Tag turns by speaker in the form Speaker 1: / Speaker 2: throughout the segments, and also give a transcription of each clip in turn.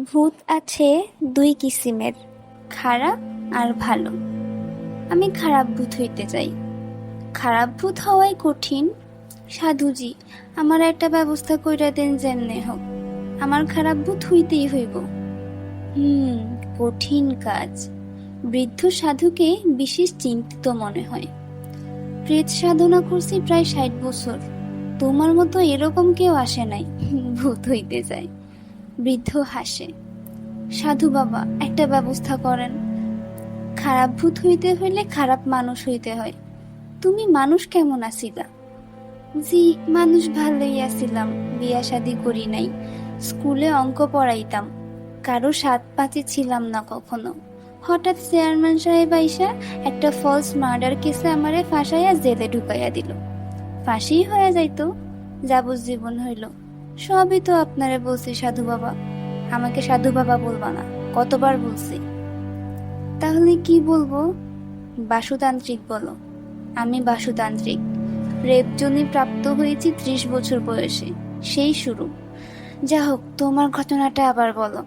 Speaker 1: ভূত আছে দুই কিসিমের, খারাপ আর ভালো। আমি খারাপ ভূত হইতে চাই। খারাপ ভূত হওয়াই কঠিন। সাধুজি, আমার একটা ব্যবস্থা কইরা দেন যেমনে হোক। আমার খারাপ ভূত হইতেই হইব। হুম, কঠিন কাজ। বৃদ্ধ সাধুকে বিশেষ চিন্তিত মনে হয়। প্রেত সাধনা করছি প্রায় ষাট বছর। তোমার মতো এরকম কেউ আসে নাই। ভূত হইতে যায় বৃদ্ধ হাসে। সাধু বাবা, একটা ব্যবস্থা করেন। খারাপ ভূত হইতে হইলে খারাপ মানুষ হইতে হয়। তুমি মানুষ কেমন আছিলা জি, মানুষ ভালোই আছিলাম বিয়া শাদি করি নাই। স্কুলে অঙ্ক পড়াইতাম, কারও সাত পাঁচে ছিলাম না কখনো। হঠাৎ চেয়ারম্যান সাহেব আইসা একটা ফলস মার্ডার কেসে আমারে ফাঁসাইয়া জেলে ঢুকাইয়া দিল। ফাঁসি হয়ে যাইতো, যাবজ্জীবন হইল। সবই তো আপনারে বলছি, সাধু বাবা। আমাকে সাধু বাবা বলবা না, কতবার বলছি। তাহলে কি বলব? বাসুতান্ত্রিক বলো। আমি বাসুতান্ত্রিক। রেপজনী প্রাপ্ত হয়েছি ত্রিশ বছর বয়সে। সেই শুরু। যা হোক, তোমার ঘটনাটা আবার বলো।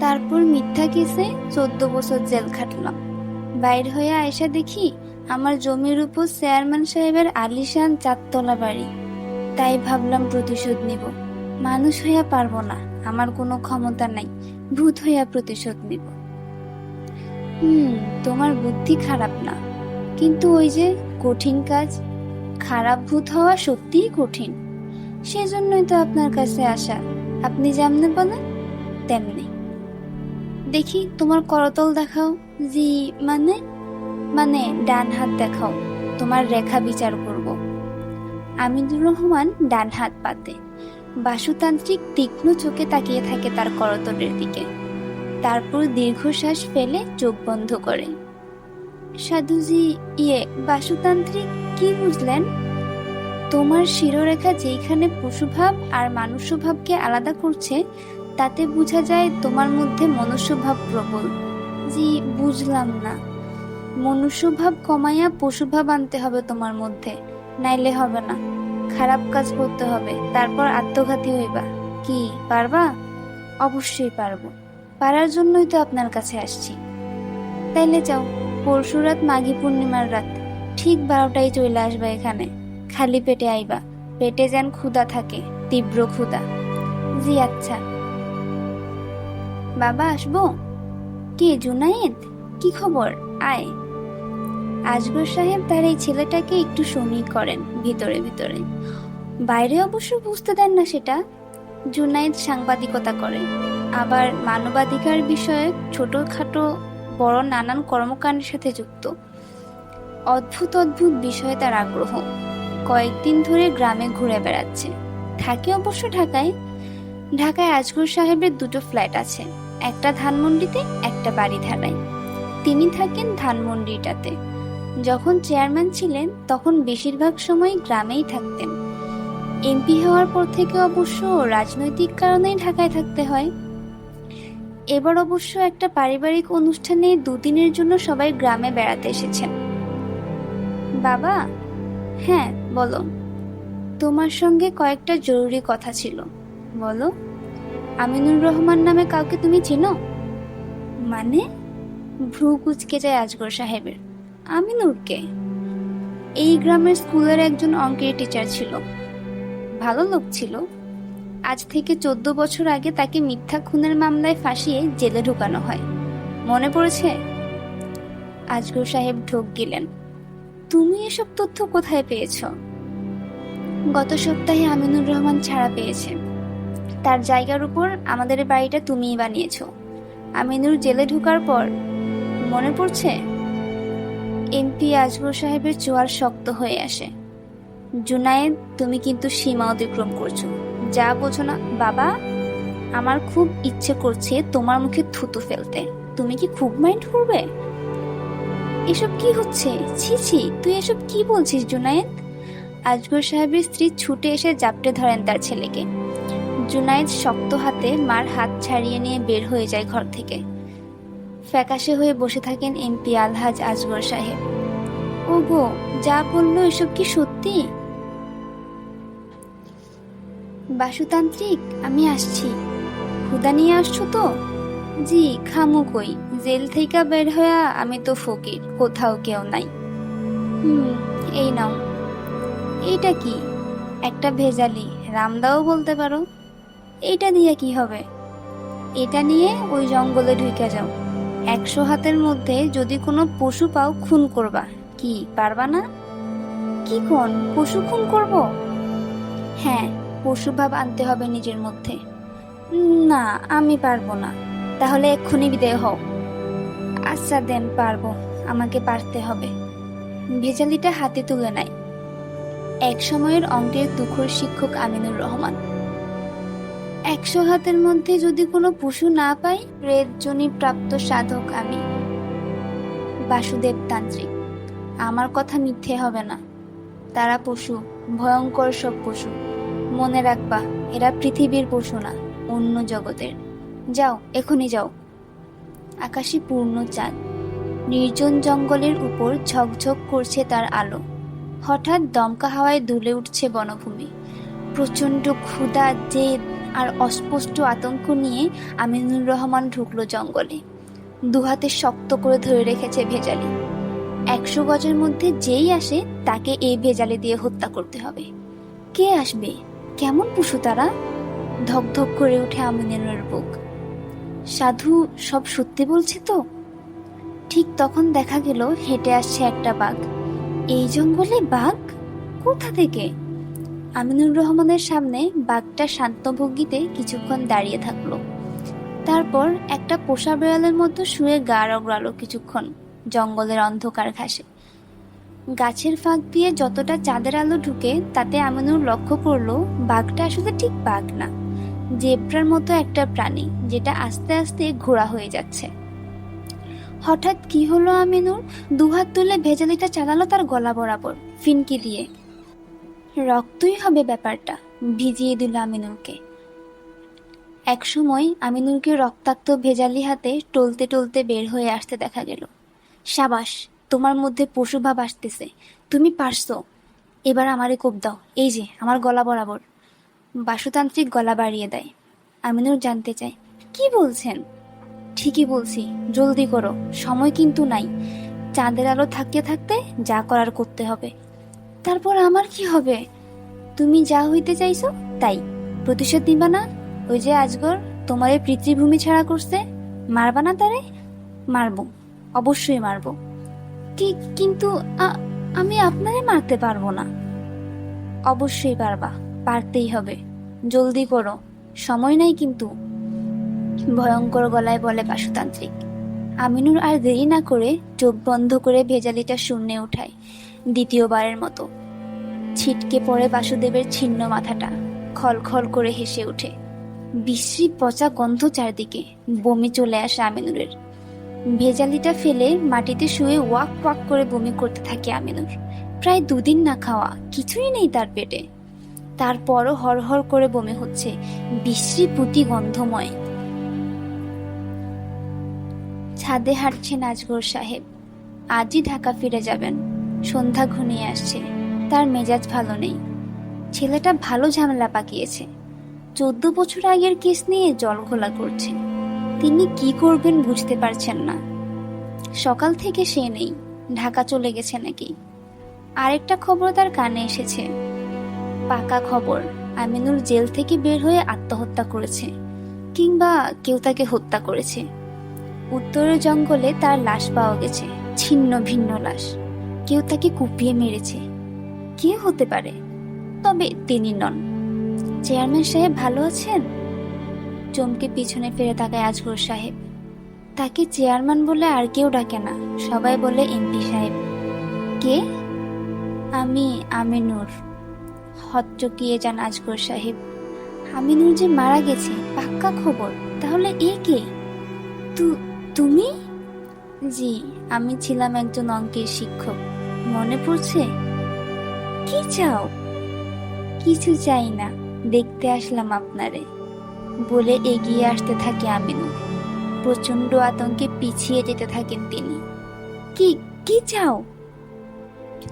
Speaker 1: তারপর মিথ্যা কেসে চোদ্দ বছর জেল খাটলাম। বাইর হয়ে আয়সা দেখি, আমার জমির উপর চেয়ারম্যান সাহেবের আলিশান চারতলা বাড়ি। তাই ভাবলাম প্রতিশোধ নিব। মানুষ হইয়া পারব না, আমার কোনো ক্ষমতা নাই, ভূত হইয়া প্রতিশোধ নিব। হুম, তোমার বুদ্ধি খারাপ না, কিন্তু ওই যে কঠিন কাজ, খারাপ ভূত হওয়া সত্যিই কঠিন। সেজন্যই তো আপনার কাছে আসা, আপনি যেমনে বলেন তেমনি। দেখি, তোমার করতল দেখাও, জি মানে মানে ডান হাত দেখাও, তোমার রেখা বিচার করব আমিনুর রহমান ডান হাত পাতে। বাসুতান্ত্রিক তীক্ষ্ণ চোখে তাকিয়ে থাকে তার করতলের দিকে। তারপর দীর্ঘশ্বাস ফেলে চোখ বন্ধ করে। সাধুজি ইয়ে বাসুতান্ত্রিক কি বুঝলেন? তোমার শিরোরেখা যেইখানে পশুভাব আর মানুষ্যভাবকে আলাদা করছে, তাতে বোঝা যায় তোমার মধ্যে মনুষ্যভাব প্রবল। জি, বুঝলাম না। মনুষ্যভাব কমাইয়া পশুভাব আনতে হবে তোমার মধ্যে। নাইলে হবে না। খারাপ কাজ করতে হবে, তারপর আত্মঘাতী হইবা। কি, পারবা? অবশ্যই পারব। পারার জন্যই তো আপনার কাছে আসছি। তাইলে যাও, পরশু রাত মাঘী পূর্ণিমার রাত, ঠিক বারোটায় চলে আসবা এখানে। খালি পেটে আইবা, পেটে যেন ক্ষুদা থাকে, তীব্র ক্ষুদা জি আচ্ছা। বাবা, আসব? কে, জুনায়েদ? কি খবর? আয়। আজগর সাহেব তার এই ছেলেটাকে একটু সমীহ করেন, ভিতরে ভিতরে। বাইরে অবশ্য বুঝতে দেন না সেটা। জুনায়েদ সাংবাদিকতা করে। আবার মানবাধিকার বিষয়ে ছোটখাটো, বড় নানান কর্মকাণ্ডের সাথে যুক্ত। অদ্ভুত অদ্ভুত বিষয়ে তার আগ্রহ। কয়েকদিন ধরে গ্রামে ঘুরে বেড়াচ্ছে। থাকে অবশ্য ঢাকায়। ঢাকায় আজগর সাহেবের দুটো ফ্ল্যাট আছে। একটা ধানমন্ডিতে, একটা বাড়ি ধারায়। তিনি থাকেন ধানমন্ডিটাতে। যখন চেয়ারম্যান ছিলেন, তখন বেশিরভাগ সময় গ্রামেই থাকতেন। এমপি হওয়ার পর থেকে অবশ্য রাজনৈতিক কারণেই ঢাকায় থাকতে হয়। এবার অবশ্য একটা পারিবারিক অনুষ্ঠানে দুদিনের জন্য সবাই গ্রামে বেড়াতে এসেছেন। বাবা? হ্যাঁ বলো। তোমার সঙ্গে কয়েকটা জরুরি কথা ছিল। বলো, আমিনুর রহমান নামে কাউকে তুমি চিনো? মানে? ভ্রু কুচকে যায় আজগর সাহেবের। আমিনুরকে এই গ্রামের স্কুলের একজন অঙ্কের টিচার ছিল। ভালো লোক ছিল। আজ থেকে চোদ্দ বছর আগে তাকে মিথ্যা খুনের মামলায় ফাঁসিয়ে জেলে ঢুকানো হয়। মনে পড়েছে? আজগর সাহেব ঢোক গেলেন। তুমি এসব তথ্য কোথায় পেয়েছ? গত সপ্তাহে আমিনুর রহমান ছাড়া পেয়েছে। তার জায়গার উপর আমাদের বাড়িটা তুমিই বানিয়েছ। আমিনুর জেলে ঢুকার পর মনে পড়ছে? এমপি আজগর সাহেবের চোয়াল শক্ত হয়ে আসে। জুনায়েদ, তুমি কিন্তু সীমা অতিক্রম করছ। যা বোঝো না, বাবা। আমার খুব ইচ্ছে করছে তোমার মুখে থুতু ফেলতে। তুমি কি খুব মাইন্ড করবে? এসব কি হচ্ছে? ছি ছি, তুই এসব কি বলছিস, জুনায়েদ? আজগর সাহেবের স্ত্রী ছুটে এসে জাপটে ধরেন তার ছেলেকে। জুনায়েদ শক্ত হাতে মার হাত ছাড়িয়ে নিয়ে বের হয়ে যায় ঘর থেকে। ফ্যাকাশে হয়ে বসে থাকেন এমপি আলহাজ আজগর সাহেব। ও গো যা বলল এসব কি সত্যি? বাসুতান্ত্রিক, আমি আসছি। ক্ষুদা নিয়ে আসছো তো? জি, খামু কই। জেল থেকে বের হয়ে আমি তো ফকির, কোথাও কেউ নাই। হুম, এই নাও। এইটা কি? একটা ভেজালি, রামদাও বলতে পারো। এইটা দিয়ে কি হবে? এটা নিয়ে ওই জঙ্গলে ঢুকে যাও। একশো হাতের মধ্যে যদি কোনো পশু পাও, খুন করবা। কি, পারবা না? কি কোন? পশু খুন করব? হ্যাঁ পশু ভাব আনতে হবে নিজের মধ্যে। না, আমি পারব না। তাহলে এক্ষুনি বিদায় হও। আচ্ছা দেন, পারব। আমাকে পারতে হবে। ভেজালিটা হাতে তুলে নেয় এক সময়ের অঙ্কের তুখোর শিক্ষক আমিনুর রহমান। একশো হাতের মধ্যে যদি কোনো পশু না পাই প্রেতজনী প্রাপ্ত সাধক আমি। বাসুদেব তান্ত্রিক, আমার কথা মিথ্যে হবে না। তারা পশু, ভয়ঙ্কর সব পশু। মনে রাখবা, এরা পৃথিবীর পশু না, অন্য জগতের। যাও, এখনই যাও। আকাশে পূর্ণ চাঁদ। নির্জন জঙ্গলের উপর ঝকঝক করছে তার আলো। হঠাৎ দমকা হাওয়ায় দুলে উঠছে বনভূমি। প্রচণ্ড ক্ষুধা, জেদ আর অস্পষ্ট আতঙ্ক নিয়ে আমিনুর রহমান ঢুকলো জঙ্গলে। দুহাতে শক্ত করে ধরে রেখেছে ভেজালি। একশো গজের মধ্যে যেই আসে, তাকে এই ভেজালি দিয়ে হত্যা করতে হবে। কে আসবে? কেমন পশু তারা? ধকধক করে উঠে আমিনুরের বুক। সাধু সব সত্যি বলছে তো? ঠিক তখন দেখা গেল, হেঁটে আসছে একটা বাঘ। এই জঙ্গলে বাঘ? কোথা থেকে? আমিনুর রহমানের সামনে বাঘটা শান্ত ভঙ্গিতে কিছুক্ষণ দাঁড়িয়ে থাকল। তারপর একটা পোষা বেড়ালের মতো শুয়ে গা রগড়ালো কিছুক্ষণ জঙ্গলের অন্ধকার ঘাসে। গাছের ফাঁক দিয়ে যতটা চাঁদের আলো ঢুকে তাতে আমিনুর লক্ষ্য করল বাঘটা আসলে ঠিক বাঘ না, জেব্রার মতো একটা প্রাণী যেটা আস্তে আস্তে ঘোড়া হয়ে যাচ্ছে। হঠাৎ কি হলো আমিনুর? দুহাত তুলে ভেজালিটা চালালো তার গলা বরাবর, ফিনকি দিয়ে। রক্তই হবে ব্যাপারটা, ভিজিয়ে দিল আমিনুরকে। একসময় আমিনুরকে রক্তাক্ত ভেজালি হাতে টলতে টলতে বের হয়ে আসতে দেখা গেল। সাবাস, তোমার মধ্যে পশুভাব আসতেছে, তুমি পারছ। এবার আমারে কোপ দাও, এই যে, আমার গলা বরাবর। বাসুতান্ত্রিক গলা বাড়িয়ে দেয়। আমিনুর জানতে চায়, কি বলছেন? ঠিকই বলছি, জলদি করো, সময় কিন্তু নাই। চাঁদের আলো থাকতে থাকতে যা করার করতে হবে। তারপর আমার কি হবে? তুমি যা হইতে চাইছো, তাই। প্রতিশোধ নিবা না। ওই যে আজগর তোমারে পিতৃভূমি ছাড়া করছে, মারবা না তারে? মারবো। অবশ্যই মারবো। কি, কিন্তু আমি আপনারে মারতে পারব না। অবশ্যই পারবা। পারতেই হবে। জলদি করো। সময় নাই কিন্তু। ভয়ঙ্কর গলায় বলে বাসুতান্ত্রিক। আমিনুর আর দেরি না করে চোখ বন্ধ করে ভেজালিটা শূন্যে উঠায়। দ্বিতীয়বারের মতো। ছিটকে পড়ে বাসুদেবের ছিন্ন মাথাটা খলখল করে হেসে ওঠে। বিশ্রী পচা গন্ধ চারদিকে বমি চলে আসে আমিনুরের। ভেজালিটা ফেলে মাটিতে শুয়ে ওয়াক ওয়াক করে বমি করতে থাকে আমিনুর। প্রায় দুদিন না খাওয়া কিছুই নেই তার পেটে। তারপরও হরহর করে বমি হচ্ছে বিশ্রী পুঁতি গন্ধময়। ছাদে হাঁটছেন আজগর সাহেব। আজই ঢাকা ফিরে যাবেন। সন্ধ্যা ঘনিয়ে আসছে। তার মেজাজ ভালো নেই। ছেলেটা ভালো ঝামেলা পাকিয়েছে। চোদ্দ বছর আগের কেস নিয়ে জল ঘোলা করছে। তিনি কি করবেন বুঝতে পারছেন না। সকাল থেকে সে নেই। ঢাকা চলে গেছে নাকি? আরেকটা খবর তার কানে এসেছে। পাকা খবর, আমিনুল জেল থেকে বের হয়ে আত্মহত্যা করেছে, কিংবা কেউ তাকে হত্যা করেছে। উত্তরের জঙ্গলে তার লাশ পাওয়া গেছে, ছিন্ন ভিন্ন লাশ। কেউ তাকে কুপিয়ে মেরেছে। কে হতে পারে, তবে তিনি নন। চেয়ারম্যান সাহেব ভালো আছেন? চমকে পিছনে ফিরে তাকায় আজগর সাহেব। তাকে চেয়ারম্যান বলে আর কেউ ডাকে না, সবাই বলে এমপি সাহেব। কে? আমি আমিনুর। হতচকিয়ে যান আজগর সাহেব। আমিনুর যে মারা গেছে, পাক্কা খবর। তাহলে এ কে? তু, তুমি? জি, আমি ছিলাম একজন অঙ্কের শিক্ষক। মনে পড়ছে? কি চাও? কিছু চাই না, দেখতে আসলাম আপনারে। বলে এগিয়ে আসতে থাকে আমিনুর প্রচণ্ড আতঙ্কে পিছিয়ে যেতে থাকেন তিনি। কি কি চাও?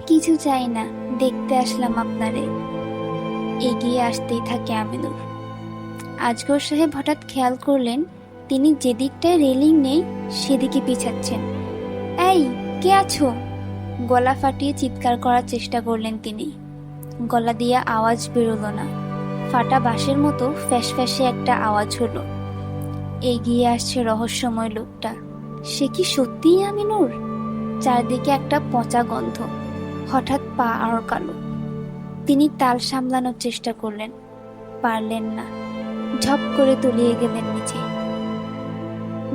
Speaker 1: কিছু চাই না, দেখতে আসলাম আপনারে। এগিয়ে আসতেই থাকে আমিনুর আজগর সাহেব হঠাৎ খেয়াল করলেন, তিনি যেদিকটায় রেলিং নেই, সেদিকে পিছাচ্ছেন। এই, কে আছো? গলা ফাটিয়ে চিৎকার করার চেষ্টা করলেন তিনি। গলা দিয়ে আওয়াজ বেরোলো না। ফাটা বাঁশের মতো ফ্যাস ফ্যাসে একটা আওয়াজ হলো। এগিয়ে আসছে রহস্যময় লোকটা। সে কি সত্যিই আমিনুর? চারদিকে একটা পচা গন্ধ। হঠাৎ পা আড়কালো তিনি তাল সামলানোর চেষ্টা করলেন। পারলেন না। ঝপ করে তুলিয়ে গেলেন নিচে।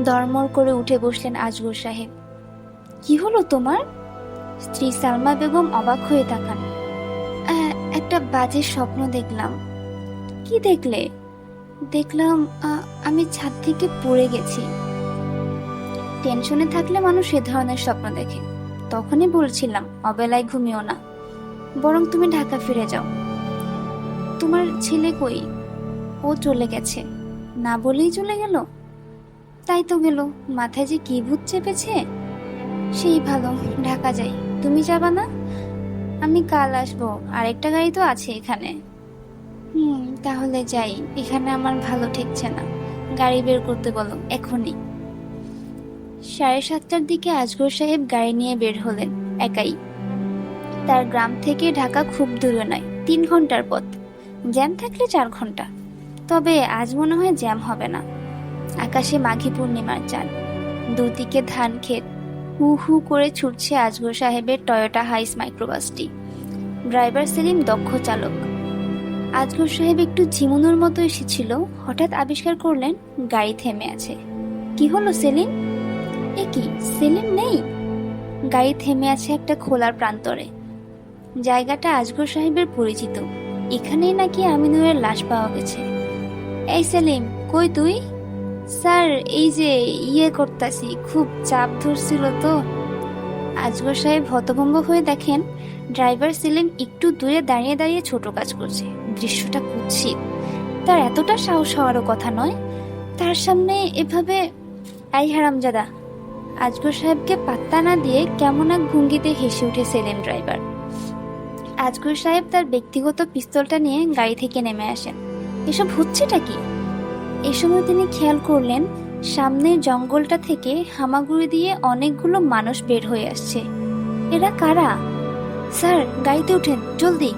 Speaker 1: দরমর করে উঠে বসলেন আজগর সাহেব। কি হলো তোমার? স্ত্রী সালমা বেগম অবাক হয়ে তাকান। একটা বাজে স্বপ্ন দেখলাম। কি দেখলে? দেখলাম আমি ছাদ থেকে পড়ে গেছি। টেনশনে থাকলে মানুষ এ ধরনের স্বপ্ন দেখে। তখনই বলছিলাম, অবেলায় ঘুমিও না। বরং তুমি ঢাকা ফিরে যাও। তোমার ছেলে কই? ও চলে গেছে। না বলেই চলে গেল? তাই তো গেল। মাথায় যে কি ভূত চেপেছে? সেই ভালো, ঢাকা যাই। তুমি যাবা না? আমি কাল আসব। আরেকটা গাড়ি তো আছে এখানে। হুম, তাহলে যাই। এখানে আমার ভালো ঠেকছে না। গাড়ি বের করতে বলো, এখনই। সাড়ে সাতটার দিকে আজগর সাহেব গাড়ি নিয়ে বের হলেন, একাই। তার গ্রাম থেকে ঢাকা খুব দূরে নয়, তিন ঘণ্টার পথ। জ্যাম থাকলে চার ঘণ্টা। তবে আজ মনে হয় জ্যাম হবে না। আকাশে মাঘী পূর্ণিমার চাঁদ। দুদিকে ধান ক্ষেত হু হু করে ছুটছে আজগর সাহেবের টয়োটা হাইস মাইক্রোবাসটি। ড্রাইভার সেলিম দক্ষ চালক। আজগর সাহেব একটু ঝিমুনোর মতো এসেছিল, হঠাৎ আবিষ্কার করলেন গাড়ি থেমে আছে। কি হলো সেলিম? এ কি, সেলিম নেই? গাড়ি থেমে আছে একটা খোলার প্রান্তরে। জায়গাটা আজগর সাহেবের পরিচিত। এখানেই নাকি আমিনুরের লাশ পাওয়া গেছে। এই সেলিম, কই তুই? স্যার, এই যে ইয়ে করতাছি, খুব চাপ ধরছিল তো। আজগর সাহেব হতভম্ব হয়ে দেখেন, ড্রাইভার সেলিম একটু দূরে দাঁড়িয়ে দাঁড়িয়ে ছোট কাজ করছে। দৃশ্যটা কুৎসিত। তার এতটা সাহস হওয়ারও কথা নয়। তার সামনে এভাবে, আই হারামজাদা। আজগর সাহেবকে পাত্তা না দিয়ে কেমন এক ভঙ্গিতে হেসে উঠে সেলিম ড্রাইভার। আজগর সাহেব তার ব্যক্তিগত পিস্তলটা নিয়ে গাড়ি থেকে নেমে আসেন। এসব হচ্ছেটা কি? এ সময় তিনি খেয়াল করলেন, সামনের জঙ্গলটা থেকে হামাগুড়ি দিয়ে অনেকগুলো মানুষ বের হয়ে আসছে। এরা কারা? স্যার, গাড়িতে উঠেন জলদি।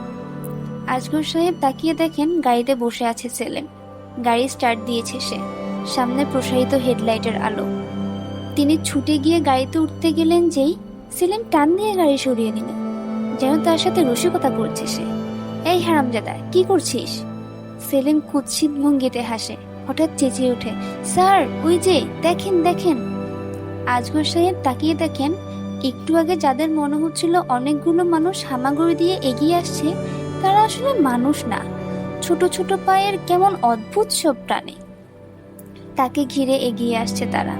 Speaker 1: আজগর সাহেব তাকিয়ে দেখেন গাড়িতে বসে আছে সেলেম। গাড়ি স্টার্ট দিয়েছে সে। সামনে প্রসারিত হেডলাইটের আলো। তিনি ছুটে গিয়ে গাড়িতে উঠতে গেলেন যেই সেলিম টান দিয়ে গাড়ি সরিয়ে নিল। যেন তার সাথে রসিকতা করছে সে। এই হারামজাদা, কি করছিস? সেলিম কুৎসিত ভঙ্গিতে হাসে। হঠাৎ চেঁচিয়ে ওঠে, স্যার, ওই যে, দেখেন দেখেন। আজগর সাহেব তাকিয়ে দেখেন, একটু আগে যাদের মনে হচ্ছিল অনেকগুলো মানুষ হামাগুড়ি দিয়ে এগিয়ে আসছে, তারা আসলে মানুষ না। ছোট ছোট পায়ের কেমন অদ্ভুত সব প্রাণী তাকে ঘিরে এগিয়ে আসছে তারা।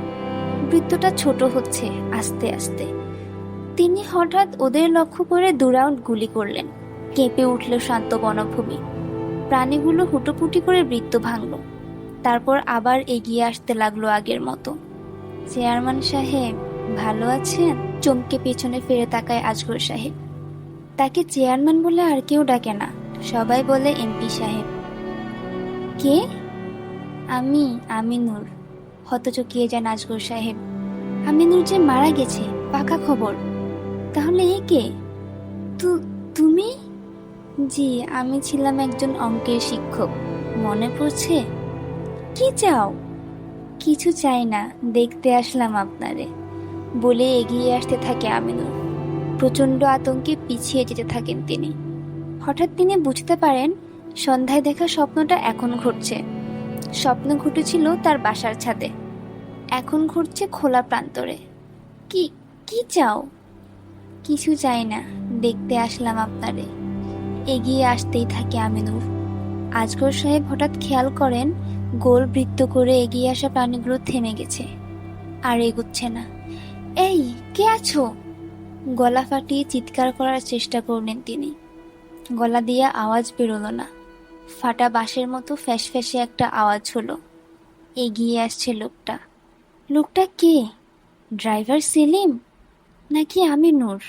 Speaker 1: বৃত্তটা ছোট হচ্ছে আস্তে আস্তে। তিনি হঠাৎ ওদের লক্ষ্য করে দু রাউন্ড গুলি করলেন। কেঁপে উঠল শান্ত বনভূমি। প্রাণীগুলো হুটোপুটি করে বৃত্ত ভাঙল। তারপর আবার এগিয়ে আসতে লাগল আগের মতো। চেয়ারম্যান সাহেব, ভালো আছেন? চমকে পেছনে ফিরে তাকায় আজগর সাহেব। তাকে চেয়ারম্যান বলে আর কেউ ডাকে না। সবাই বলে এমপি সাহেব। কে? আমি, আমিনুর। হতচকিয়ে যান আজগর সাহেব। আমিনুর যে মারা গেছে, পাকা খবর। তাহলে এ কে? তু, তুমি? জি, আমি ছিলাম একজন অঙ্কের শিক্ষক। মনে পড়ছে কি চাও? কিছু চাই না, দেখতে আসলাম আপনারে। বলে এগিয়ে আসতে থাকে আমিনুর প্রচণ্ড আতঙ্কে পিছিয়ে যেতে থাকেন তিনি। হঠাৎ তিনি বুঝতে পারেন, সন্ধ্যায় দেখা স্বপ্নটা এখন ঘটছে। স্বপ্ন ঘটেছিল তার বাসার ছাদে। এখন ঘটছে খোলা প্রান্তরে। কি কি চাও? কিছু চাই না, দেখতে আসলাম আপনারে। এগিয়ে আসতেই থাকে আমিনুর আজগর সাহেব হঠাৎ খেয়াল করেন গোল বৃত্ত করে এগিয়ে আসা প্রাণীগুলো থেমে গেছে। আর এগুচ্ছে না। এই, কে আছো? গলা ফাটিয়ে চিৎকার করার চেষ্টা করলেন তিনি। গলা দিয়ে আওয়াজ বেরোলো না। ফাটা বাঁশের মতো ফ্যাস ফ্যাসে একটা আওয়াজ হলো। এগিয়ে আসছে লোকটা। লোকটা কে? ড্রাইভার সেলিম? নাকি আমি নূর?